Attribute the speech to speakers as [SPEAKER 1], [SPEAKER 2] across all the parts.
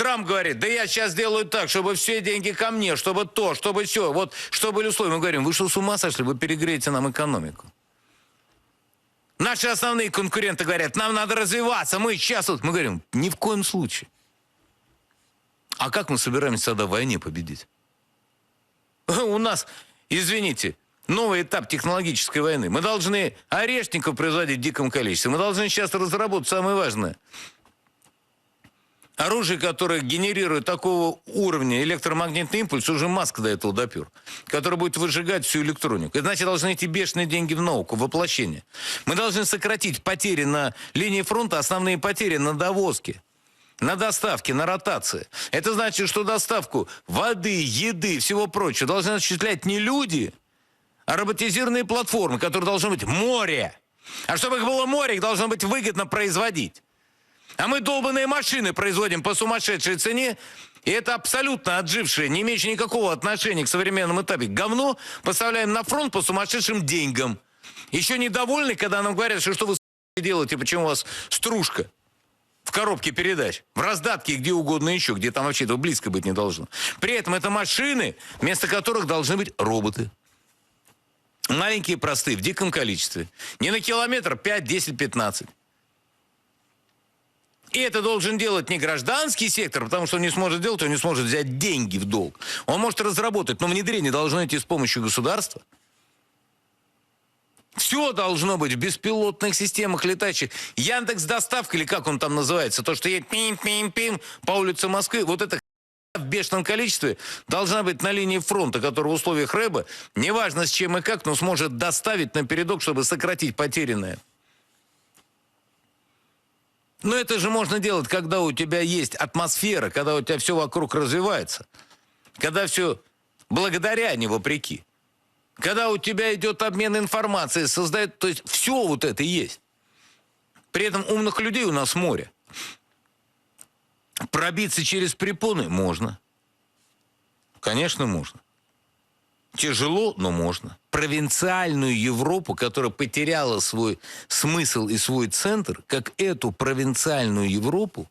[SPEAKER 1] Трамп говорит, да я сейчас сделаю так, чтобы все деньги ко мне, чтобы то, чтобы все, вот, что были условия. Мы говорим, вы что, с ума сошли, вы перегреете нам экономику. Наши основные конкуренты говорят, нам надо развиваться, мы сейчас вот, мы говорим, ни в коем случае. А как мы собираемся тогда в войне победить? У нас, извините, новый этап технологической войны. Мы должны орешников производить в диком количестве. Мы должны сейчас разработать самое важное. Оружие, которое генерирует такого уровня электромагнитный импульс, уже Маск до этого допер, который будет выжигать всю электронику. Это значит, должны идти бешеные деньги в науку, в воплощение. Мы должны сократить потери на линии фронта, основные потери на довозке на доставке, на ротации. Это значит, что доставку воды, еды, всего прочего должны осуществлять не люди, а роботизированные платформы, которые должны быть море. А чтобы их было море, их должно быть выгодно производить. А мы долбанные машины производим по сумасшедшей цене, и это абсолютно отжившее, не имеющее никакого отношения к современному этапе говно, поставляем на фронт по сумасшедшим деньгам. Еще недовольны, когда нам говорят, что что вы делаете, почему у вас стружка в коробке передач, в раздатке, где угодно еще, где там вообще этого близко быть не должно. При этом это машины, вместо которых должны быть роботы. Маленькие, простые, в диком количестве. Не на километр, 5, 10, 15. И это должен делать не гражданский сектор, потому что он не сможет делать, он не сможет взять деньги в долг. Он может разработать, но внедрение должно идти с помощью государства. Все должно быть в беспилотных системах летающих. Яндекс доставка, или как он там называется, то, что едет пим-пим-пим по улице Москвы, вот это в бешеном количестве должна быть на линии фронта, которая в условиях рэба, неважно с чем и как, но сможет доставить на передок, чтобы сократить потерянное. Но это же можно делать, когда у тебя есть атмосфера, когда у тебя все вокруг развивается. Когда все благодаря, а не вопреки. Когда у тебя идет обмен информацией, создает, то есть все вот это есть. При этом умных людей у нас море. Пробиться через препоны можно. Конечно, можно. Тяжело, но можно. Провинциальную Европу, которая потеряла свой смысл и свой центр, как эту провинциальную Европу,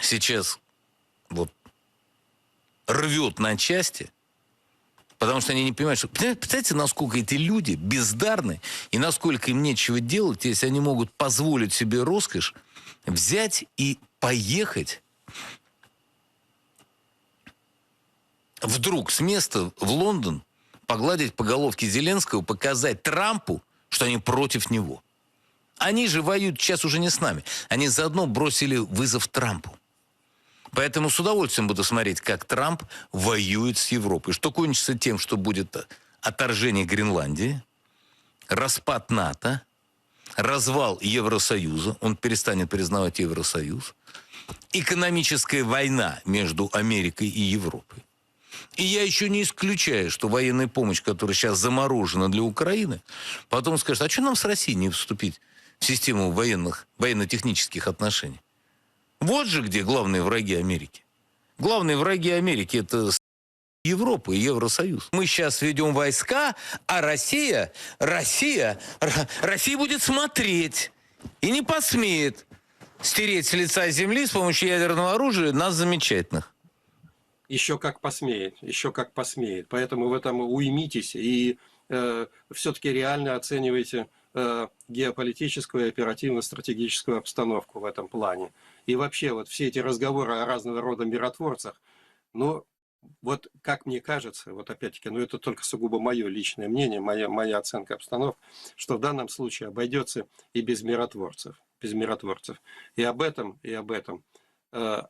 [SPEAKER 1] сейчас вот рвет на части, потому что они не понимают, что... Представляете, насколько эти люди бездарны, и насколько им нечего делать, если они могут позволить себе роскошь взять и поехать вдруг с места в Лондон, погладить по головке Зеленского, показать Трампу, что они против него. Они же воюют сейчас уже не с нами. Они заодно бросили вызов Трампу. Поэтому с удовольствием буду смотреть, как Трамп воюет с Европой. Что кончится тем, что будет отторжение Гренландии, распад НАТО, развал Евросоюза, он перестанет признавать Евросоюз, экономическая война между Америкой и Европой. И я еще не исключаю, что военная помощь, которая сейчас заморожена для Украины, потом скажет, а что нам с Россией не вступить в систему военных, военно-технических отношений? Вот же где главные враги Америки. Главные враги Америки – это Европа и Евросоюз. Мы сейчас ведем войска, а Россия, Россия, Россия будет смотреть и не посмеет стереть с лица земли с помощью ядерного оружия нас замечательных.
[SPEAKER 2] Еще как посмеет, еще как посмеет. Поэтому в этом уймитесь и э, все-таки реально оценивайте э, геополитическую и оперативно-стратегическую обстановку в этом плане. И вообще вот все эти разговоры о разного рода миротворцах, ну, вот как мне кажется, вот опять-таки, ну это только сугубо мое личное мнение, моя, моя оценка обстановки, что в данном случае обойдется и без миротворцев, без миротворцев. И об этом, и об этом,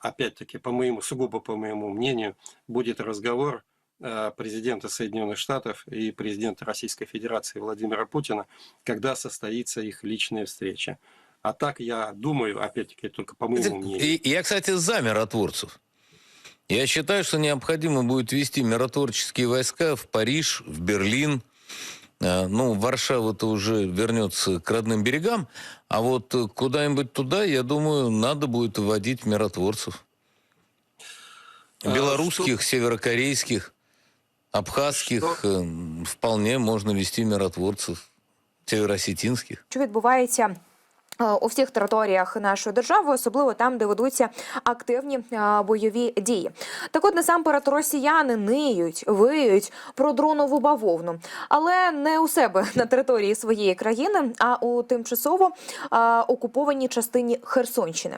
[SPEAKER 2] опять-таки, по моему, сугубо по моему мнению, будет разговор э, президента Соединенных Штатов и президента Российской Федерации Владимира Путина, когда состоится их личная встреча. А так я думаю, опять-таки, только по моему мнению.
[SPEAKER 1] И, я, кстати, за миротворцев. Я считаю, что необходимо будет вести миротворческие войска в Париж, в Берлин. Э, Ну, Варшава-то уже вернется к родным берегам, а вот э, куда-нибудь туда, я думаю, надо будет вводить миротворцев.
[SPEAKER 2] А,
[SPEAKER 1] Белорусских, северокорейских, абхазских э, вполне можно вести миротворцев, североосетинских.
[SPEAKER 3] Що відбувається е, у всіх територіях нашої держави, особливо там, де ведуться активні е, бойові дії, так от насамперед росіяни ниють, виють про дронову бавовну, але не у себе на території своєї країни, а у тимчасово е, окупованій частині Херсонщини.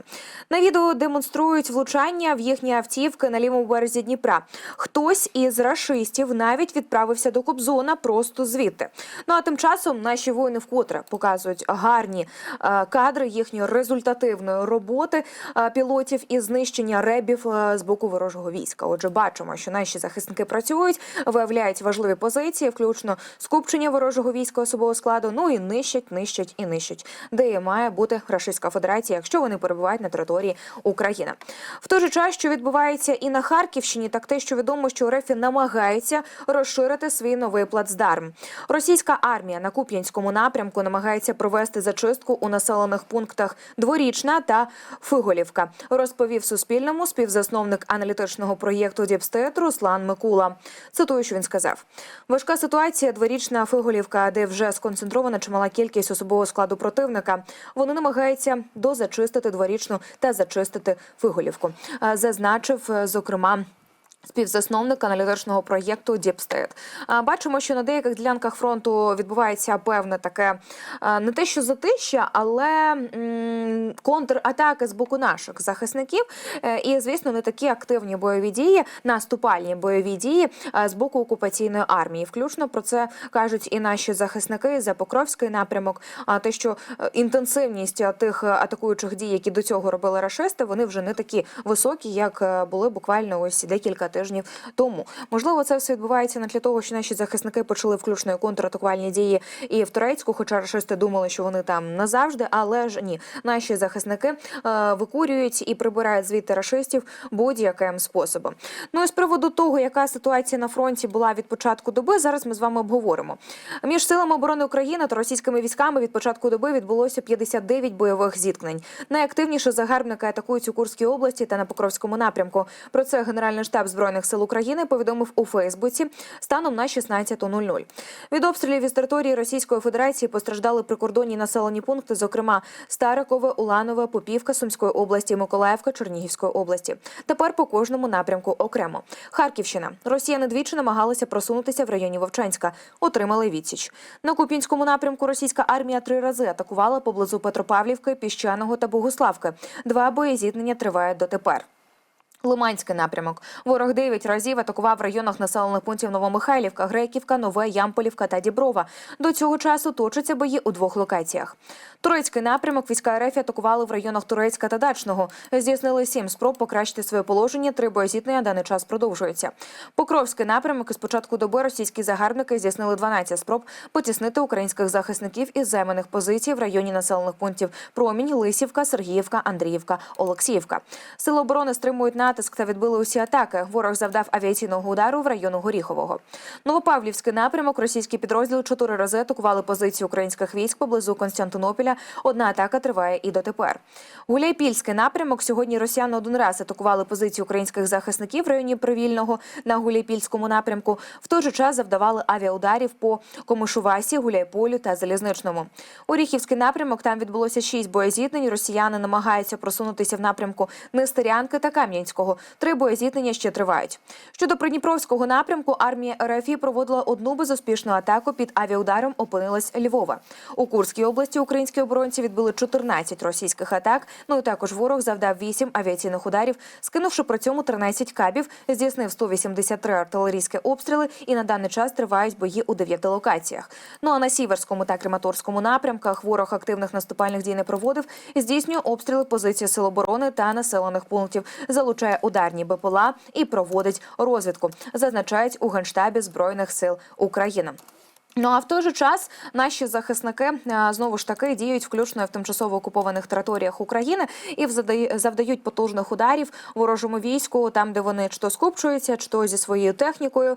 [SPEAKER 3] На відео демонструють влучання в їхні автівки на лівому березі Дніпра. Хтось із рашистів навіть відправився до Кобзона просто звідти. Ну а тим часом наші воїни вкотре показують гарні е, кадри їхньої результативної роботи е, пілотів і знищення ребів е, з боку ворожого війська. Отже, бачимо, що наші захисники працюють, виявляють важливі позиції, включно скупчення ворожого війська особового складу. Ну і нищать, нищать і нищать, де має бути Рашистська Федерація, якщо вони перебувають на території України. В той же час, що відбувається і на Харківщині, так те, що відомо, що РФ намагається розширити свій новий плацдарм. Російська армія на Куп'янському напрямку намагається провести зачистку у населених пунктах Дворічна та Фиголівка. Розповів Суспільному співзасновник аналітичного проєкту Діпстет Руслан Микула. Цитую, що він сказав: важка ситуація дворічна Фиголівка, де вже сконцентрована чимала кількість особового складу противника. Вони намагаються дозачистити дворічну та зачистити Фиголівку. Зазначив е, зокрема. Співзасновник аналітичного проєкту Діпстейт. Бачимо, що на деяких ділянках фронту відбувається певне таке не те, що затища, але контратаки з боку наших захисників. Е, І, звісно, не такі активні бойові дії, наступальні бойові дії з боку окупаційної армії. Включно про це кажуть і наші захисники за Покровський напрямок. А те, що е, інтенсивність тих атакуючих дій, які до цього робили рашисти, вони вже не такі високі, як е, були буквально ось декілька тижнів тому. Можливо, це все відбувається не для того, що наші захисники почали включно контратакувальні дії і в Турецьку, хоча рашисти думали, що вони там назавжди, але ж ні, наші захисники е, викурюють і прибирають звідти рашистів будь-яким способом. Ну і з приводу того, яка ситуація на фронті була від початку доби, зараз ми з вами обговоримо. Між силами оборони України та російськими військами від початку доби відбулося 59 бойових зіткнень. Найактивніше загарбники атакують у Курській області та на Покровському напрямку. Про це Генеральний штаб збройних сил України повідомив у Фейсбуці станом на 16.00. Від обстрілів із території Російської Федерації постраждали прикордонні населені пункти, зокрема Старикове, Уланове, Попівка Сумської області, Миколаївка, Чернігівської області. Тепер по кожному напрямку окремо. Харківщина. Росіяни двічі намагалися просунутися в районі Вовчанська. Отримали відсіч. На Куп'янському напрямку російська армія три рази атакувала поблизу Петропавлівки, Піщаного та Богуславки. Два боєзіткнення тривають дотепер. Лиманський напрямок. Ворог 9 разів атакував в районах населених пунктів Новомихайлівка, Греківка, Нове, Ямполівка та Діброва. До цього часу точаться бої у двох локаціях. Турецький напрямок війська РФ атакували в районах Турецька та Дачного. Здійснили сім спроб покращити своє положення. Три боєзіткнення даний час продовжується. Покровський напрямок із початку доби російські загарбники здійснили 12 спроб потіснити українських захисників із займаних позицій в районі населених пунктів Промінь, Лисівка, Сергіївка, Андріївка, Олексіївка. Сили оборони стримують натиск та відбили усі атаки. Ворог завдав авіаційного удару в району Горіхового. Новопавлівський напрямок. Російські підрозділи чотири рази атакували позиції українських військ поблизу Константинополя. Одна атака триває і дотепер. Гуляйпільський напрямок. Сьогодні росіяни один раз атакували позиції українських захисників в районі Привільного на Гуляйпільському напрямку. В той же час завдавали авіаударів по Комишувасі, Гуляйполю та Залізничному. Оріхівський напрямок. Там відбулося шість боєзіткнень. Росіяни намагаються просунутися в напрямку Нестерянки та Кам'янського. Три боєзіткнення ще тривають. Щодо Придніпровського напрямку, армія РФІ проводила одну безуспішну атаку під авіаударом. Опинилась Львова. У Курській області українські оборонці відбили 14 російських атак. Ну і також ворог завдав 8 авіаційних ударів, скинувши при цьому 13 кабів, здійснив 183 артилерійські обстріли. І на даний час тривають бої у 9 локаціях. Ну а на сіверському та Крематорському напрямках ворог активних наступальних дій не проводив. Здійснює обстріли позицій сил оборони та населених пунктів, залучає ударні БПЛА і проводить розвідку. Зазначають у генштабі збройних сил України. Ну а в той же час наші захисники е, знову ж таки діють включно в тимчасово окупованих територіях України і завдають потужних ударів ворожому війську, там де вони чи то скупчуються, чи то зі своєю технікою,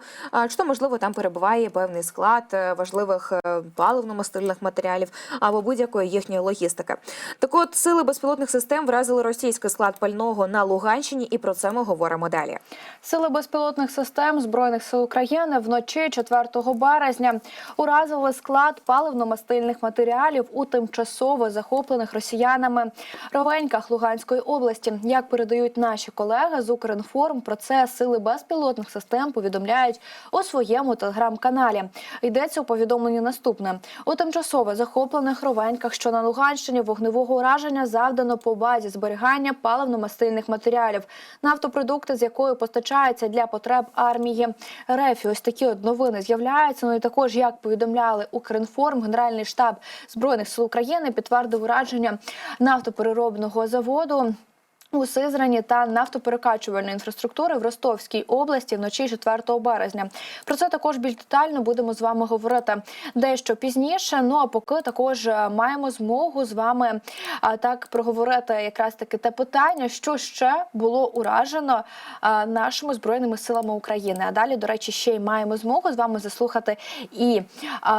[SPEAKER 3] чи то можливо там перебуває певний склад е, важливих е, паливно-мастильних матеріалів або будь-якої їхньої логістики. Так от сили безпілотних систем вразили російський склад пального на Луганщині, і про це ми говоримо далі.
[SPEAKER 4] Сили безпілотних систем збройних сил України вночі 4 березня уразили склад паливно-мастильних матеріалів у тимчасово захоплених росіянами ровеньках Луганської області. Як передають наші колеги з Укрінформ, про це сили безпілотних систем повідомляють у своєму телеграм-каналі. Йдеться у повідомленні наступне: у тимчасово захоплених ровеньках, що на Луганщині, вогневого ураження завдано по базі зберігання паливно-мастильних матеріалів, нафтопродукти, з якої постачаються для потреб армії РФ. Ось такі от новини з'являються. Ну і також, як повідомляли Укрінформ, Генеральний штаб збройних сил України підтвердив ураження нафтопереробного заводу. У Сизрані та нафтоперекачувальної інфраструктури в Ростовській області вночі 4 березня. Про це також більш детально будемо з вами говорити дещо пізніше. Ну а поки також е, маємо змогу з вами а, так проговорити якраз таки те питання, що ще було уражено а, нашими збройними силами України. А далі, до речі, ще й маємо змогу з вами заслухати і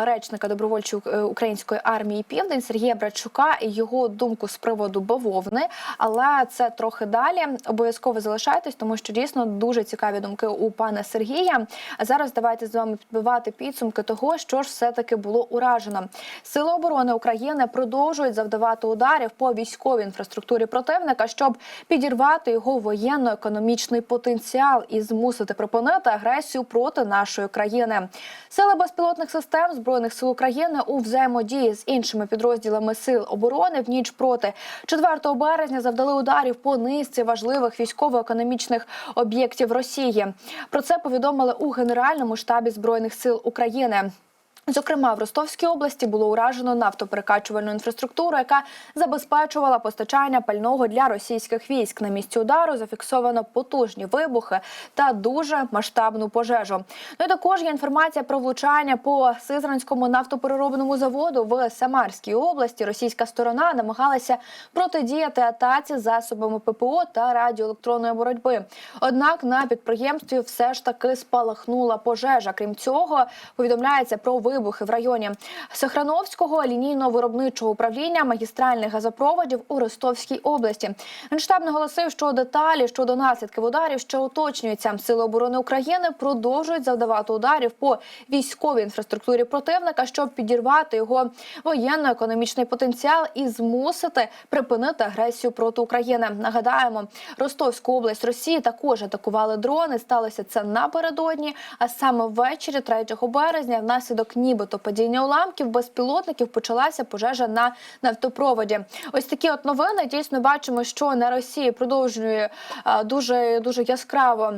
[SPEAKER 4] речника добровольчої е, української армії Південь Сергія Братчука і його думку з приводу бавовни. Але це трохи далі. Обов'язково залишайтесь, тому що дійсно дуже цікаві думки у пана Сергія. А зараз давайте з вами підбивати підсумки того, що ж все таки було уражено. Сили оборони України продовжують завдавати ударів по військовій інфраструктурі противника, щоб підірвати його воєнно-економічний потенціал і змусити припинити агресію проти нашої країни. Сили безпілотних систем збройних сил України у взаємодії з іншими підрозділами сил оборони в ніч проти 4 березня завдали ударів по низці важливих військово-економічних об'єктів Росії. Про це повідомили у Генеральному штабі збройних сил України. Зокрема, в Ростовській області було уражено нафтоперекачувальну інфраструктуру, яка забезпечувала постачання пального для російських військ. На місці удару зафіксовано потужні вибухи та дуже масштабну пожежу. Ну і також є інформація про влучання по Сизранському нафтопереробному заводу в Самарській області. Російська сторона намагалася протидіяти атаці засобами ППО та радіоелектронної боротьби. Однак на підприємстві все ж таки спалахнула пожежа. Крім цього, повідомляється про вибухи в районі Сохрановського лінійно-виробничого управління магістральних газопроводів у Ростовській області. Генштаб наголосив, що деталі щодо наслідків ударів ще уточнюються. Сили оборони України продовжують завдавати ударів по військовій інфраструктурі противника, щоб підірвати його воєнно-економічний потенціал і змусити припинити агресію проти України. Нагадаємо, Ростовську область Росії також атакували дрони. Сталося це напередодні, а саме ввечері 3 березня, внаслідок нібито падіння уламків безпілотників почалася пожежа на нафтопроводі. Ось такі от новини дійсно бачимо, що на Росії продовжує дуже дуже яскраво.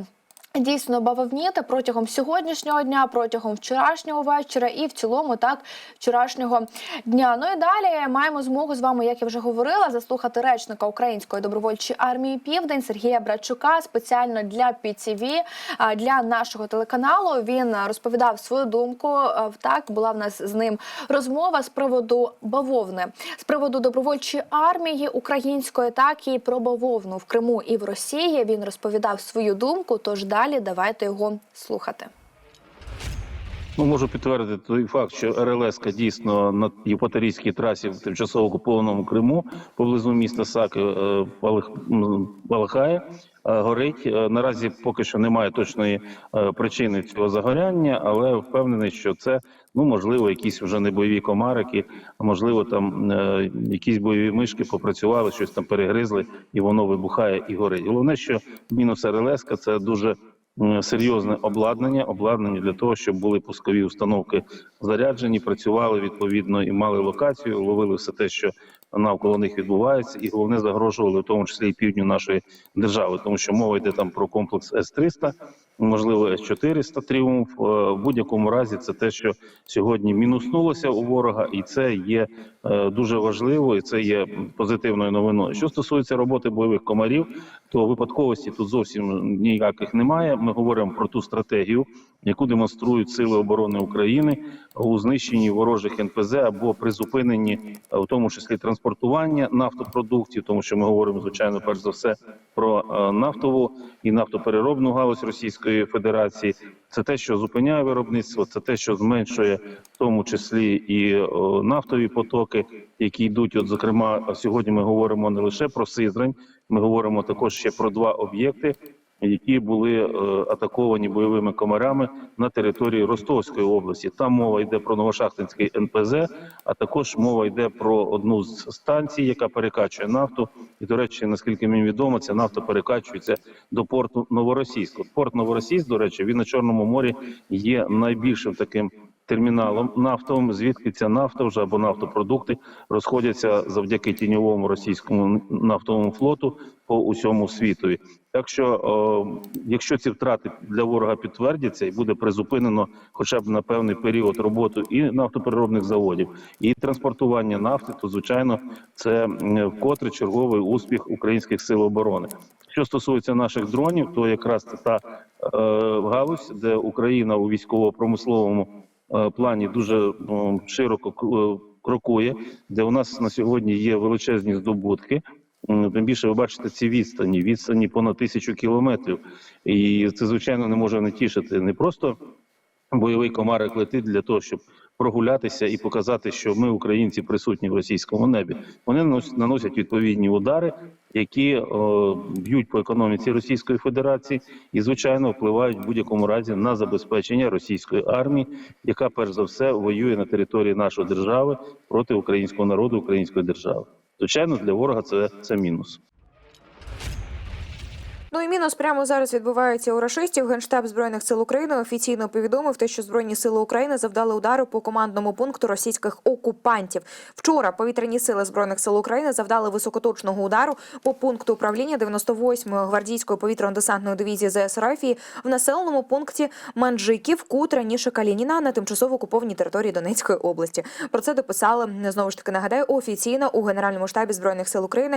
[SPEAKER 4] Дійсно бавовніти протягом сьогоднішнього дня, протягом вчорашнього вечора і в цілому так вчорашнього дня. Ну і далі маємо змогу з вами, як я вже говорила, заслухати речника української добровольчої армії Південь Сергія Братчука спеціально для ПІТІВІ, для нашого телеканалу. Він розповідав свою думку. Так була в нас з ним розмова з приводу бавовни, з приводу добровольчої армії української, так і про бавовну в Криму і в Росії. Він розповідав свою думку. Тож далі давайте його слухати.
[SPEAKER 5] Ну, можу підтвердити той факт, що РЛС дійсно на Євпаторійській трасі в тимчасово окупованому Криму поблизу міста Саки е, палахає, е, горить. Е, Наразі поки що немає точної причини цього загоряння, але впевнений, що це ну можливо якісь вже не бойові комарики, можливо там якісь бойові мишки попрацювали, щось там перегризли, і воно вибухає і горить. Головне, що мінус РЛС – це дуже серйозне обладнання, обладнання для того, щоб були пускові установки заряджені, працювали відповідно і мали локацію, ловили все те, що навколо них відбувається, і головне загрожували в тому числі і півдню нашої держави, тому що мова йде там про комплекс С-300, можливо, С-400 тріумф. Е, В будь-якому разі це те, що сьогодні мінуснулося у ворога, і це є е, дуже важливо, і це є позитивною новиною. Що стосується роботи бойових комарів, то випадковості тут зовсім ніяких немає. Ми говоримо про ту стратегію, яку демонструють сили оборони України у знищенні ворожих НПЗ або призупиненні, е, в тому числі транспортування нафтопродуктів, тому що ми говоримо звичайно перш за все про е, нафтову і нафтопереробну галузь Російської Федерації. Це те, що зупиняє виробництво, це те, що зменшує в тому числі і о, нафтові потоки, які йдуть. От зокрема, сьогодні ми говоримо не лише про Сизрань, ми говоримо також ще про два об'єкти. Які були е, атаковані бойовими комарами на території Ростовської області. Там мова йде про Новошахтинський НПЗ, а також мова йде про одну з станцій, яка перекачує нафту. І, до речі, наскільки мені відомо, ця нафта перекачується до порту Новоросійського. Порт Новоросійськ, до речі, він на Чорному морі є найбільшим таким терміналом нафтовим, звідки ця нафта вже або нафтопродукти розходяться завдяки тіньовому російському нафтовому флоту по усьому світові. Так що, о, якщо ці втрати для ворога підтвердяться і буде призупинено хоча б на певний період роботу і нафтопереробних заводів, і транспортування нафти, то звичайно це вкотре черговий успіх українських сил оборони. Що стосується наших дронів, то якраз це та е, галузь, де Україна у військово-промисловому плані дуже широко е, крокує, де у нас на сьогодні є величезні здобутки. Тим більше ви бачите ці відстані, відстані понад тисячу кілометрів, і це звичайно не може не тішити не просто бойовий комарик летить для того, щоб прогулятися і показати, що ми, українці, присутні в російському небі. Вони нанос- наносять відповідні удари, які о, б'ють по економіці Російської Федерації і, звичайно, впливають в будь-якому разі на забезпечення російської армії, яка перш за все воює на території нашої держави проти українського народу, української держави. Звичайно, для ворога це, це мінус.
[SPEAKER 3] Ну і мінус прямо зараз відбувається у рашистів. Генштаб збройних сил України офіційно повідомив те, що збройні сили України завдали удару по командному пункту російських окупантів. Вчора повітряні сили збройних сил України завдали високоточного удару по пункту управління 98-ї гвардійської повітряно-десантної дивізії ЗС Рафії в населеному пункті Манджиків, Кут раніше Калініна на тимчасово окупованій території Донецької області. Про це дописали знову ж таки нагадаю офіційно у Генеральному штабі збройних сил України